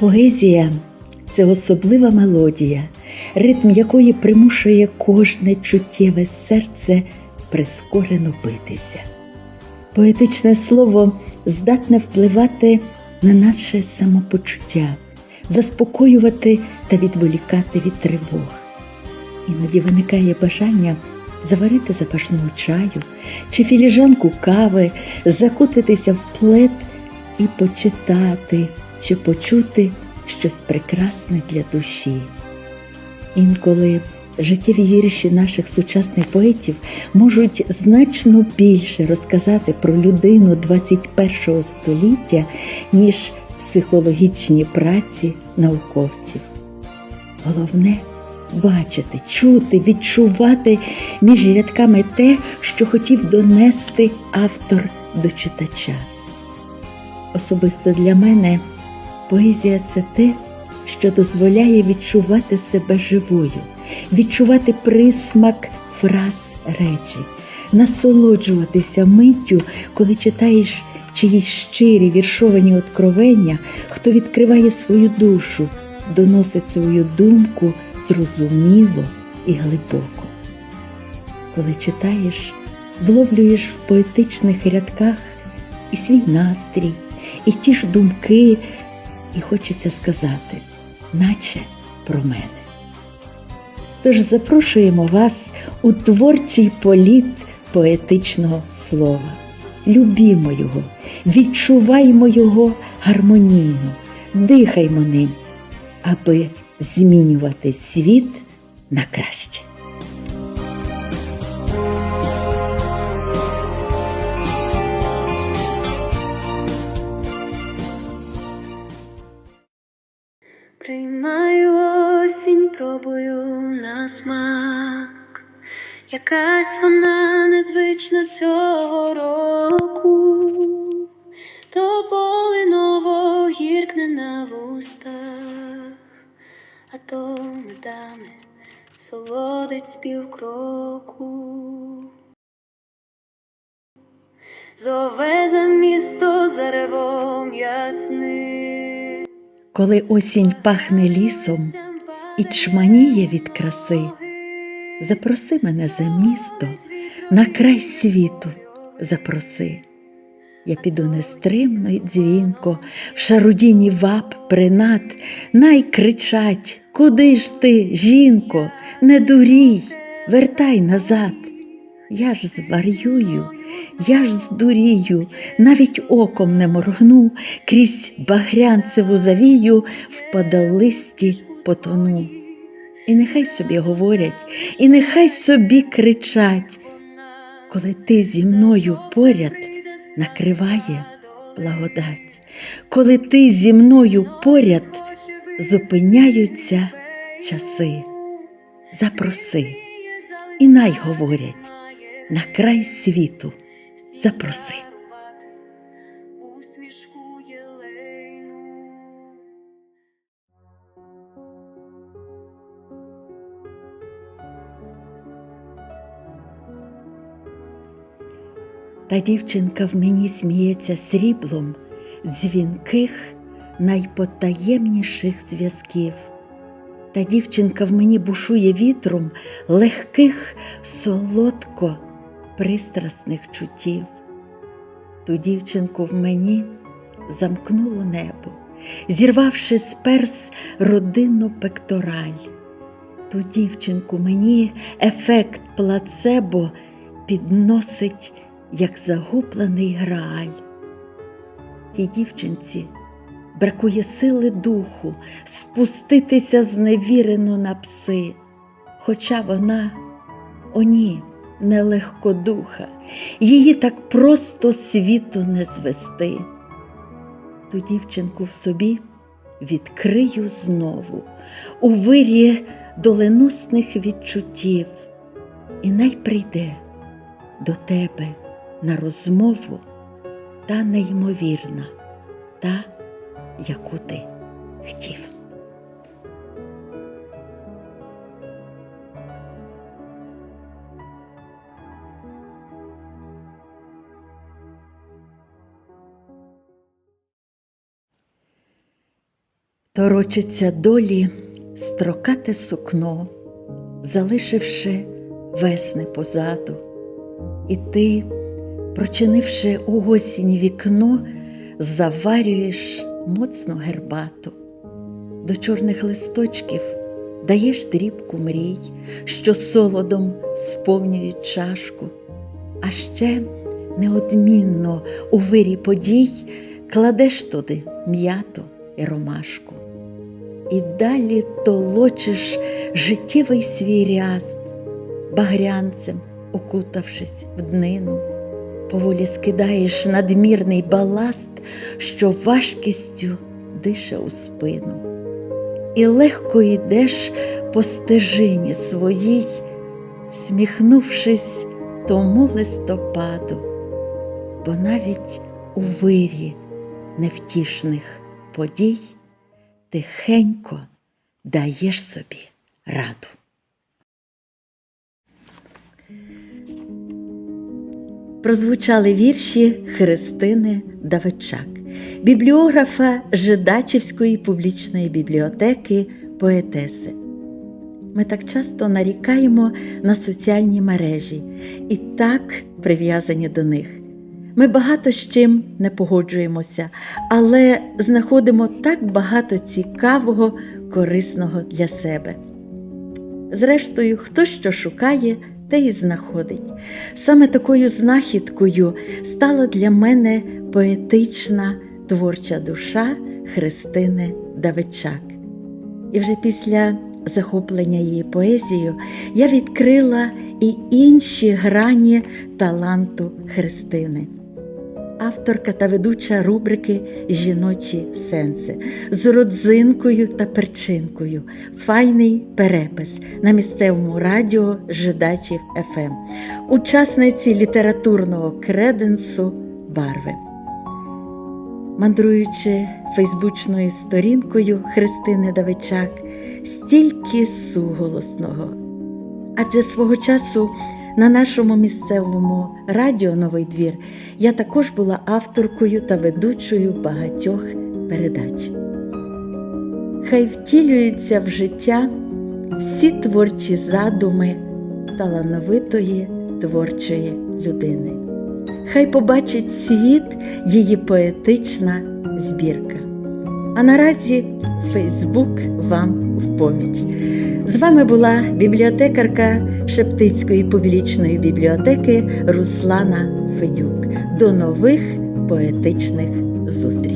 Поезія це особлива мелодія, ритм якої примушує кожне чуттєве серце прискорено битися. Поетичне слово здатне впливати на наше самопочуття, заспокоювати та відволікати від тривог. Іноді виникає бажання заварити запашного чаю чи філіжанку кави, закутитися в плед і почитати чи почути щось прекрасне для душі. Інколи життєві вірші наших сучасних поетів можуть значно більше розказати про людину 21 століття, ніж психологічні праці науковців. Головне бачити, чути, відчувати між рядками те, що хотів донести автор до читача. Особисто для мене поезія це те, що дозволяє відчувати себе живою, відчувати присмак фраз речі, насолоджуватися миттю, коли читаєш чиїсь щирі віршовані откровення, хто відкриває свою душу, доносить свою думку зрозуміло і глибоко. Коли читаєш, вловлюєш в поетичних рядках і свій настрій, і ті ж думки, і хочеться сказати, наче про мене. Тож запрошуємо вас у творчий політ поетичного слова. Любімо його, відчуваймо його гармонійно, дихаймо ним, аби змінювати світ на краще. Приймаю осінь, пробую на смак. Якась вона незвична цього року, то полиново гіркне на вустах, а то медами солодить спів кроку. Зове за місто заревом ясним. Коли осінь пахне лісом і чманіє від краси, запроси мене за місто, на край світу запроси. Я піду нестримно й дзвінко, в шарудіні вап принад, най кричать, куди ж ти, жінко, не дурій, вертай назад. Я ж зварюю, я ж здурію, навіть оком не моргну, крізь багрянцеву завію в падалисті потону. І нехай собі говорять, і нехай собі кричать, коли ти зі мною поряд накриває благодать, коли ти зі мною поряд зупиняються часи. Запроси, і най говорять на край світу запроси. Та дівчинка в мені сміється сріблом дзвінких найпотаємніших зв'язків. Та дівчинка в мені бушує вітром легких, солодко пристрасних чуттів. Ту дівчинку в мені замкнуло небо, зірвавши з перс родинну пектораль. Ту дівчинку мені ефект плацебо підносить, як загублений грааль. Тій дівчинці бракує сили духу спуститися зневірено на пси, хоча вона, о ні, нелегкодуха, її так просто світу не звести. Ту дівчинку в собі відкрию знову у вирі доленосних відчуттів, і най прийде до тебе на розмову та неймовірна, та, яку ти хотів. Торочиться долі строкате сукно, залишивши весни позаду, і ти, прочинивши у осінь вікно, заварюєш моцно гербату. До чорних листочків даєш дрібку мрій, що солодом сповнюють чашку, а ще неодмінно у вирі подій кладеш туди м'яту і ромашку. І далі толочиш життєвий свій ряст, багрянцем окутавшись в днину, поволі скидаєш надмірний баласт, що важкістю дише у спину, і легко йдеш по стежині своїй, всміхнувшись тому листопаду, бо навіть у вирі невтішних подій тихенько даєш собі раду. Прозвучали вірші Христини Давидчак, бібліографа Жидачівської публічної бібліотеки поетеси. Ми так часто нарікаємо на соціальні мережі і так прив'язані до них. Ми багато з чим не погоджуємося, але знаходимо так багато цікавого, корисного для себе. Зрештою, хто що шукає, те і знаходить. Саме такою знахідкою стала для мене поетична творча душа Христини Давидчак. І вже після захоплення її поезією я відкрила і інші грані таланту Христини. Авторка та ведуча рубрики Жіночі сенси з родзинкою та перчинкою. Файний перепис на місцевому радіо Жидачів ФМ, учасниці літературного креденсу Барви. Мандруючи фейсбучною сторінкою Христини Давичак, стільки суголосного. Адже свого часу на нашому місцевому радіо Новий двір я також була авторкою та ведучою багатьох передач. Хай втілюються в життя всі творчі задуми талановитої творчої людини. Хай побачить світ її поетична збірка. А наразі Фейсбук вам в поміч. З вами була бібліотекарка Шептицької публічної бібліотеки Руслана Федюк. До нових поетичних зустрічей!